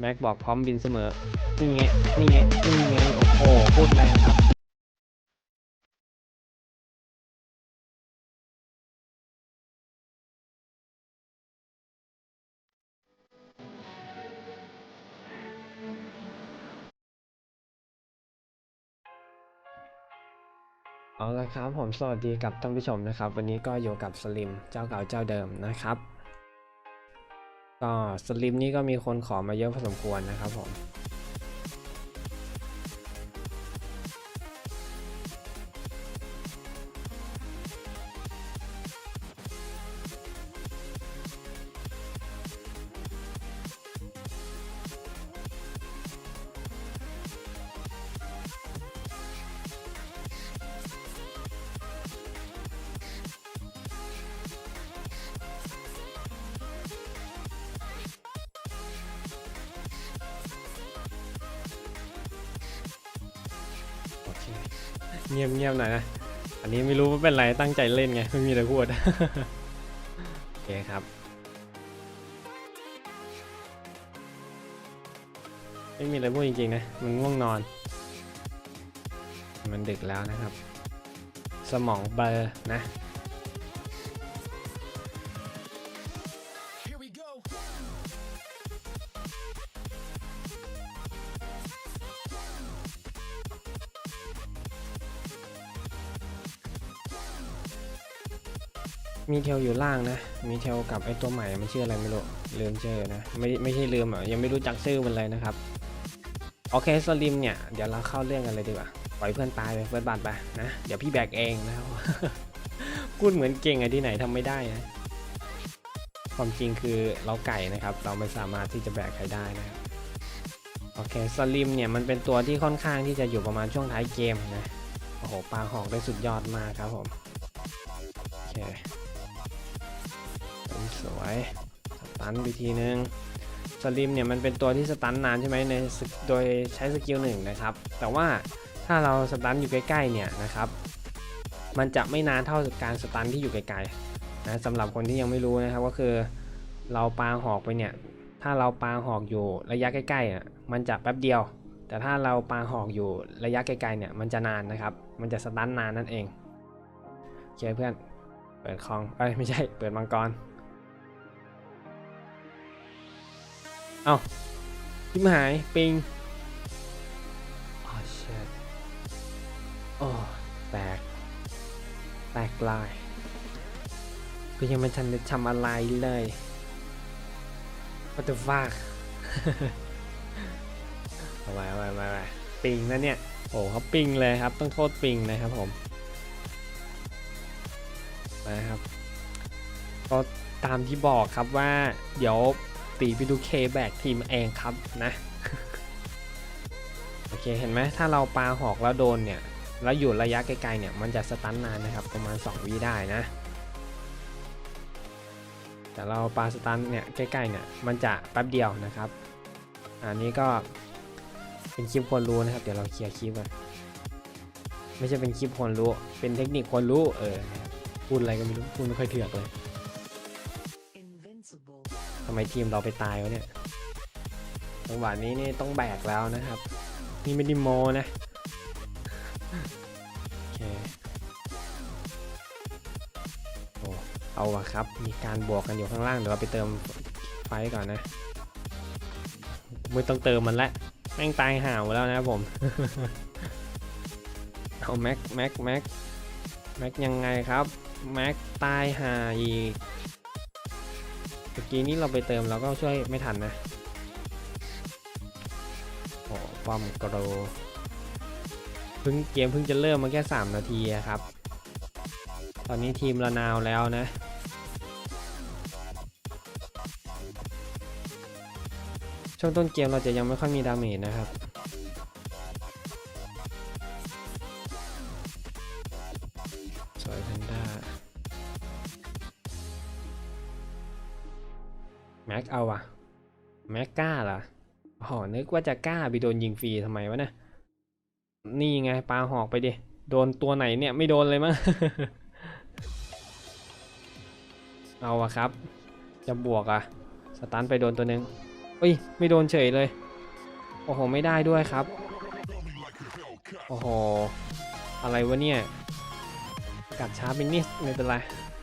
แม็กบอกพร้อมบินเสมอ นี่ไง นี่ไง นี่ไง โอ้โหพูดแรงครับเอาละครับผมสวัสดีกับท่านผู้ชมนะครับ วันนี้ก็อยู่กับสลิมเจ้าเก่าเจ้าเดิมนะครับ ก็สลิมนี่ก็มีคนขอมาเยอะพอสมควรนะครับผม เงียบเงียบหน่อยนะ อันนี้ไม่รู้ว่าเป็นไรตั้งใจเล่นไง ไม่มีอะไรพูด โอเคครับไม่มีอะไรพูดจริงๆนะ มันง่วงนอน มันดึกแล้วนะครับ สมองเบลอนะ มีเทลอยู่ล่างนะ มีเทลกับไอตัวใหม่มันชื่ออะไรไม่รู้ลืมชื่อนะ ไม่ไม่ใช่ลืมอะยังไม่รู้จักชื่อมันเลยนะครับ โอเคสลิมเนี่ยเดี๋ยวเราเข้าเรื่องกันเลยดีกว่าปล่อยเพื่อนตายไปเพื่อนบาดไปนะ เดี๋ยวพี่แบกเองนะครับพูดเหมือนเก่งอ้ที่ไหนทำไม่ได้นะความจริงคือเราไก่นะครับ เราไม่สามารถที่จะแบกใครได้นะครับโอเคสลิมเนี่ยมันเป็นตัวที่ค่อนข้างที่จะอยู่ประมาณช่วงท้ายเกมนะโอ้โหปลาหอกได้สุดยอดมากครับผมโอเค สวยสตันไปทีนึงสลิมเนี่ยมันเป็นตัวที่สตันนานใช่ไหมในโดยใช้สกิลหนึ่งนะครับ แต่ว่าถ้าเราสตันอยู่ใกล้ๆเนี่ยนะครับ มันจะไม่นานเท่าการสตันที่อยู่ไกลๆนะสำหรับคนที่ยังไม่รู้นะครับก็คือเราปาหอกไปเนี่ยถ้าเราปาหอกอยู่ระยะใกล้ๆอะมันจะแป๊บเดียว แต่ถ้าเราปาหอกอยู่ระยะไกลๆเนี่ยมันจะนานนะครับ มันจะสตันนานนั่นเองโอเคเพื่อนเปิดคลองเอ้ยไม่ใช่เปิดมังกร เอาทิมหาย ปิงอ๋อเชิดโอ้แตก แตกลายก็ยังไม่ทันได้ทำอะไรเลย What the fuck เอาไว้เอาไว้เอาไว้ไว้ปิงนะเนี่ย โอ้เขาปิงเลยครับ ต้องโทษปิงนะครับผมนะครับก็ตามที่บอกครับว่าเดี๋ยว ตีไปดูเคแบกทีมเองครับนะโอเคเห็นไหมถ้าเราปาหอกแล้วโดนเนี่ยแล้วอยู่ระยะไกลๆเนี่ยมันจะสตันนานนะครับประมาณ 2วิได้นะ แต่เราปาสตันเนี่ยใกล้ๆเนี่ยมันจะแป๊บเดียวนะครับ อันนี้ก็เป็นคลิปควรรู้นะครับ เดี๋ยวเราเคลียร์คลิปกันไม่ใช่เป็นคลิปควรรู้ เป็นเทคนิคควรรู้เออพูดอะไรก็ไม่รู้พูดไม่ค่อยเถือกเลยำไมทีมเราไปตายวะเนี่ยจังหวะนี้นี่ต้องแบกแล้วนะครับ นี่ไม่ได้โมนะโอเคโอ้เอาวะครับ มีการบวกกันอยู่ข้างล่างเดี๋ยวเราไปเติมไฟก่อนนะไม่ต้องเติมมันละแม่งตายห่าวแล้วนะผมเอาแม็กแม็กแม็กแม็กยังไงครับ แม็กตายห่าอีก เมื่อกี้นี้เราไปเติมเราก็ช่วยไม่ทันนะโอ้ป้อมกรโดเพิ่งเกมเพิ่งจะเริ่มมาแค่ 3 นาทีครับ ตอนนี้ทีมละนาวแล้วนะช่วงต้นเกมเราจะยังไม่ค่อยมีดาเมจนะครับ แม็กเอาอะแม็กกล้าเหรออ๋อนึกว่าจะกล้าไปโดนยิงฟรีทำไมวะเนะนี่ไงปลาหอกไปดิ โดนตัวไหนเนี่ยไม่โดนเลยมั้งเอาอะครับ จะบวกอะสตันไปโดนตัวหนึงเอ้ย ไม่โดนเฉยเลย โอ้โห ไม่ได้ด้วยครับ โอ้โห อะไรวะเนี่ย กัดช้าไปนิดไม่เป็นไร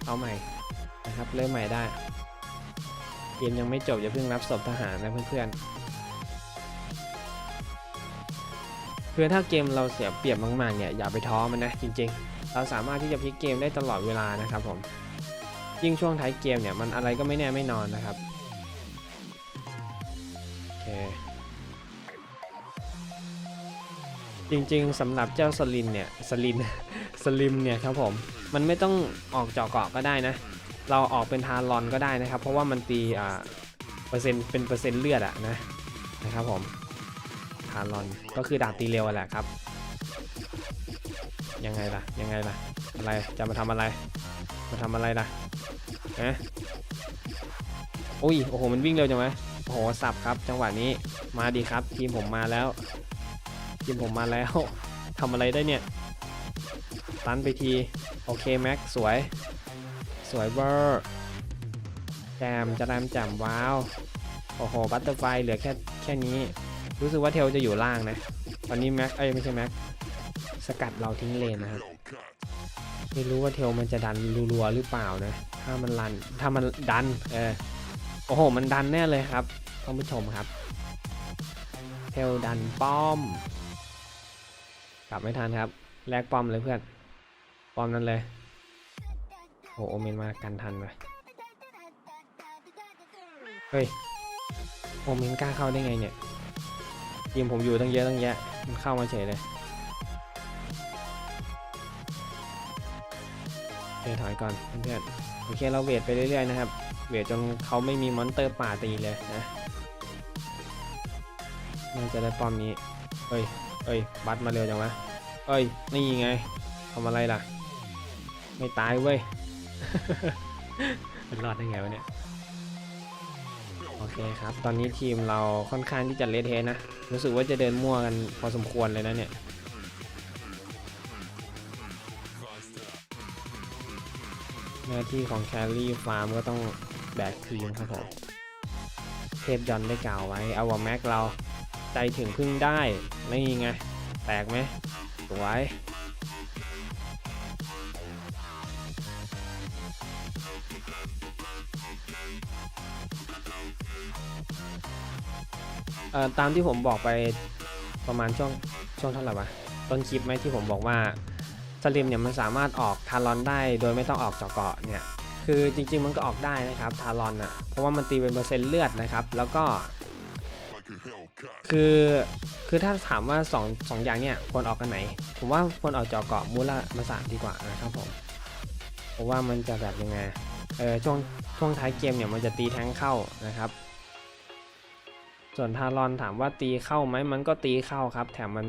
เอาใหม่นะครับ เริ่มใหม่ได้ เกมยังไม่จบอย่าเพิ่งรับศพทหารนะเพื่อนๆคือถ้าเกมเราเสียเปรียบมากๆเนี่ยอย่าไปท้อมันนะจริง ๆ เราสามารถที่จะพลิกเกมได้ตลอดเวลานะครับผมยิ่งช่วงท้ายเกมเนี่ยมันอะไรก็ไม่แน่ไม่นอนนะครับโอเคจริงๆสำหรับเจ้าสลินเนี่ยสลินสลิมเนี่ยครับผมมันไม่ต้องออกเจาะเกาะก็ได้นะ เราออกเป็นทารอนก็ได้นะครับ เพราะว่ามันตีอ่าเปอร์เซ็นต์เป็นเปอร์เซ็นต์เลือดอะนะนะครับผมทารอนก็คือดาบตีเร็วแหละครับ ยังไงล่ะยังไงล่ะอะไรจะมาทำอะไร มาทำอะไรล่ะฮะอุ้ยโอ้โหมันวิ่งเร็วจังไหมโอ้โหสับครับ จังหวะนี้มาดีครับ ทีมผมมาแล้วทีมผมมาแล้วทำอะไรได้เนี่ยตันไปทีโอเคแม็กสวย สวยเวอร์แจมจะแรมแจมว้าว โอ้โห บัตเตอร์ไฟเหลือแค่แค่นี้ รู้สึกว่าเทลจะอยู่ล่างนะ ตอนนี้แม็ก เอ้ยไม่ใช่แม็ก สกัดเราทิ้งเลนนะครับ ไม่รู้ว่าเทลมันจะดันรัวๆหรือเปล่านะ ถ้ามันรัน ถ้ามันดัน เออ โอ้โห มันดันแน่เลยครับท่านผู้ชมครับ เทลดันป้อม กลับไม่ทันครับ แลกป้อมเลยเพื่อน ป้อมนั้นเลย โอ้โอเมนมากันทันเลยเฮ้ย โอเมนกล้าเข้าได้ไงเนี่ยทีมผมอยู่ตั้งเยอะตั้งแยะ มันเข้ามาเฉยเลยโอเคถอยก่อนเพื่อนๆโอเคเราเวทไปเรื่อยๆนะครับ เวทจนเขาไม่มีมอนเตอร์ป่าตีเลยนะน่าจะได้ป้อมนี้เฮ้ยเฮ้ย บัตมาเร็วจังวะ เอ้ย นี่ไงทำอะไรล่ะ ไม่ตายเว้ย มันรอดได้ไงวะเนี่ย โอเคครับ ตอนนี้ทีมเราค่อนข้างที่จะเลทเทนะ รู้สึกว่าจะเดินมั่วกันพอสมควรเลยนะเนี่ย หน้าที่ของแคลรี่ฟาร์มก็ต้องแบกทีมครับผม เทพยอนได้กล่าวไว้ เอาว่าแม็กเราใจถึงพึ่งได้ ไม่ไง แตกไหมสวย เอ่อตามที่ผมบอกไปประมาณช่วงช่วงเท่าไหร่วะต้นคลิปไหมที่ผมบอกว่าสลิมเนี่ยมันสามารถออกทารอนได้โดยไม่ต้องออกเจาะเกาะเนี่ยคือจริงๆมันก็ออกได้นะครับทารอนอะเพราะว่ามันตีเป็นเปอร์เซ็นต์เลือดนะครับ แล้วก็ คือคือถ้าถามว่า2องสองอย่างเนี่ยควรออกกันไหน ผมว่าควรออกเจาะเกาะมูลมาสาดีกว่านะครับผมเพราะว่ามันจะแบบยังไง เออช่วงช่วงท้ายเกมเนี่ยมันจะตีแทงเข้านะครับ ส่วนทารอนถามว่าตีเข้าไหมมันก็ตีเข้าครับ แถมมัน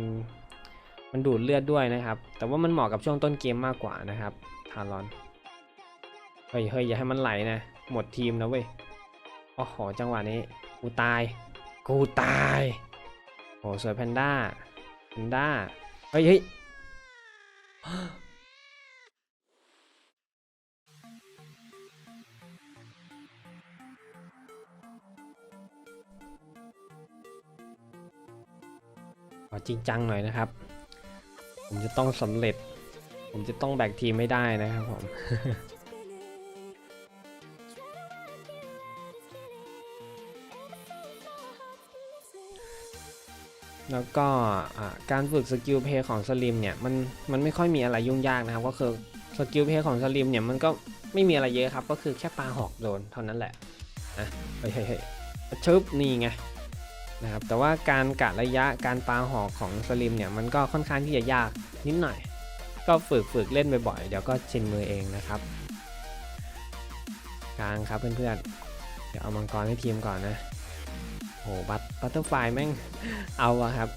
มันดูดเลือดด้วยนะครับ แต่ว่ามันเหมาะกับช่วงต้นเกมมากกว่านะครับ ทารอน เฮ้ยเฮ้ยอย่าให้มันไหลนะ หมดทีมนะเว้ยโอ้โหจังหวะนี้ กูตาย กูตายโอ้สวยแพนด้าแพนด้า เฮ้ยเฮ้ย จริงจังหน่อยนะครับ ผมจะต้องสำเร็จ ผมจะต้องแบกทีมไม่ได้นะครับผมแล้วก็การฝึกสกิลเพย์ของสลิมเนี่ยมันมันไม่ค่อยมีอะไรยุ่งยากนะครับ ก็คือสกิลเพย์ของสลิมเนี่ยมันก็ไม่มีอะไรเยอะครับ ก็คือแค่ปลาหอกโดนเท่านั้นแหละนะเฮ้ยเฮ้ยเฮ้ยชึบนี่ไง นะครับแต่ว่าการกะระยะการปาหอกของสลิมเนี่ยมันก็ค่อนข้างที่จะยากนิดหน่อย ก็ฝึกฝึกเล่นบ่อยๆเดี๋ยวก็ชินมือเองนะครับกลางครับเพื่อนๆเดี๋ยวเอามังกรให้ทีมก่อนนะโอ้บัตบัตเตอร์ไฟแม่งเอาอะครับ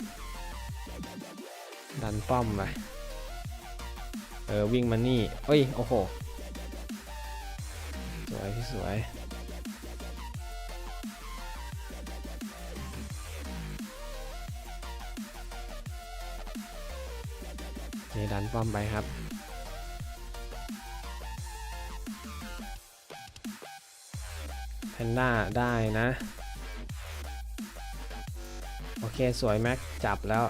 ดันป้อมไปเออวิ่งมานี่เอ้ยโอ้โหสวยพี่สวย นี่ดันป้อมไปครับแพนด้าได้นะ โอเค สวยแม็กจับแล้ว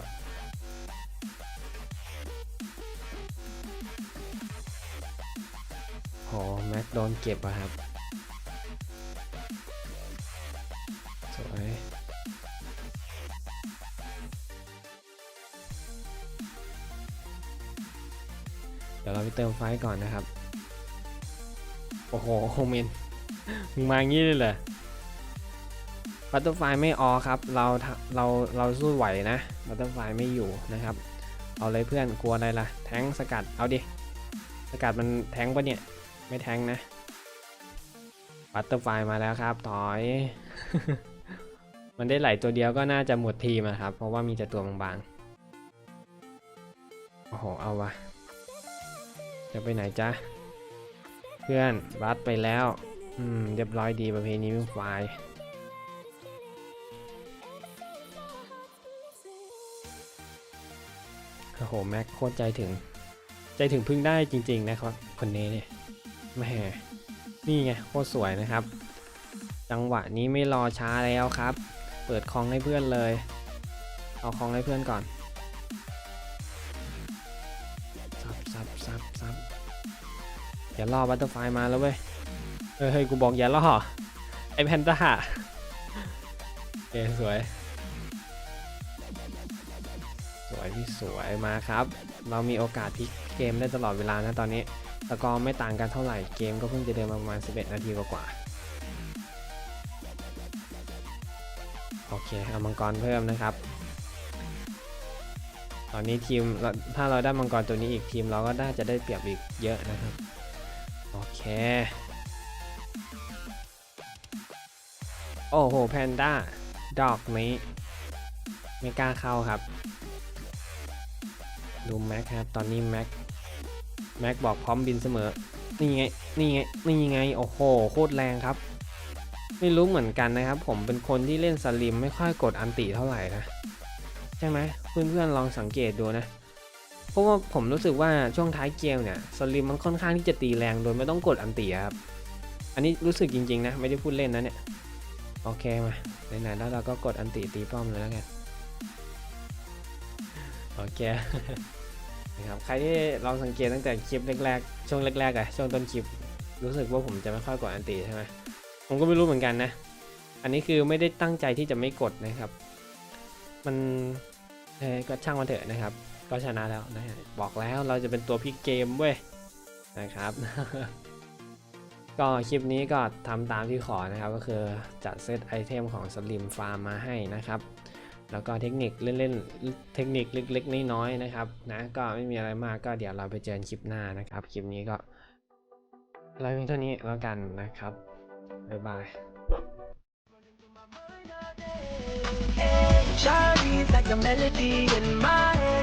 โหแม็กโดนเก็บอะครับ เดี๋ยวเราไปเติมไฟก่อนนะครับ โอ้โหโฮเมนมึงมางี้เลยเหรอบัตเตอร์ไฟไม่ออครับ เราเราเราสู้ไหวนะบัตเตอร์ไฟไม่อยู่นะครับ เอาเลยเพื่อนกลัวอะไรล่ะ แทงสกัด เอาดิ สกัดมันแทงปะเนี่ย ไม่แทงนะ บัตเตอร์ไฟมาแล้วครับ ถอย มันได้ไหลตัวเดียวก็น่าจะหมดทีมอะครับ เพราะว่ามีแต่ตัวบางๆ โอ้โห เอาวะ จะไปไหนจ๊ะ เพื่อนบัสไปแล้ว อืม เรียบร้อยดีประเพณีวิ่งไฟล์โอ้โห แม็กโคตรใจถึง ใจถึงพึ่งได้จริง ๆ นะครับคนนี้เนี่ยแม่นี่ไงโคตรสวยนะครับ จังหวะนี้ไม่รอช้าแล้วครับ เปิดคลองให้เพื่อนเลย เอาคลองให้เพื่อนก่อน ซับซับซับอย่าล่อบัตเตอร์ไฟมาแล้วเว้ย เฮ้ย กูบอกอย่าล่อ ไอแพนด้าโอเคสวย สวยที่สวยมาครับ เรามีโอกาสพลิกเกมได้ตลอดเวลานะตอนนี้สกอไม่ต่างกันเท่าไหร่ เกมก็เพิ่งจะเดินมาประมาณ 11 นาทีกว่าๆโอเค เอามังกรเพิ่มนะครับ ตอนนี้ทีมเราถ้าเราได้มังกรตัวนี้อีกทีมเราก็น่าจะได้เปรียบอีกเยอะนะครับ โอเค โอ้โหแพนด้าดอกนี้ไม่กล้าเข้าครับ ดูแม็กครับ ตอนนี้แม็กแม็กบอกพร้อมบินเสมอ นี่ไง นี่ไง นี่ไง โอ้โห โคตรแรงครับ ไม่รู้เหมือนกันนะครับ ผมเป็นคนที่เล่นสลิมไม่ค่อยกดอันติเท่าไหร่นะ ใช่ไหมเพื่อนๆลองสังเกตดูนะเพราะว่าผมรู้สึกว่าช่วงท้ายเกมเนี่ยสลิมมันค่อนข้างที่จะตีแรงโดยไม่ต้องกดอันตีครับ อันนี้รู้สึกจริงๆนะไม่ได้พูดเล่นนะเนี่ยโอเคมาไหนๆแล้วเราก็กดอันตีตีป้อมเลยแล้วกันโอเคนะครับใครที่ลองสังเกตตั้งแต่คลิปแรกๆช่วงแรกๆอะช่วงต้นคลิปรู้สึกว่าผมจะไม่ค่อยกดอันตีใช่ไหมผมก็ไม่รู้เหมือนกันนะ อันนี้คือไม่ได้ตั้งใจที่จะไม่กดนะครับ มัน เออก็ช่างมันเถอะนะครับ ก็ชนะแล้วนะฮะบอกแล้วเราจะเป็นตัวพลิกเกมเว้ยนะครับ ก็คลิปนี้ก็ทำตามที่ขอนะครับ ก็คือจัดเซตไอเทมของสลิมฟาร์มมาให้นะครับ แล้วก็เทคนิคเล่นๆเทคนิคเล็กๆน้อยๆนะครับนะก็ไม่มีอะไรมากก็เดี๋ยวเราไปเจอคลิปหน้านะครับ คลิปนี้ก็ไลฟ์เพียงเท่านี้แล้วกันนะครับบ๊ายบาย Shawty's like a melody in my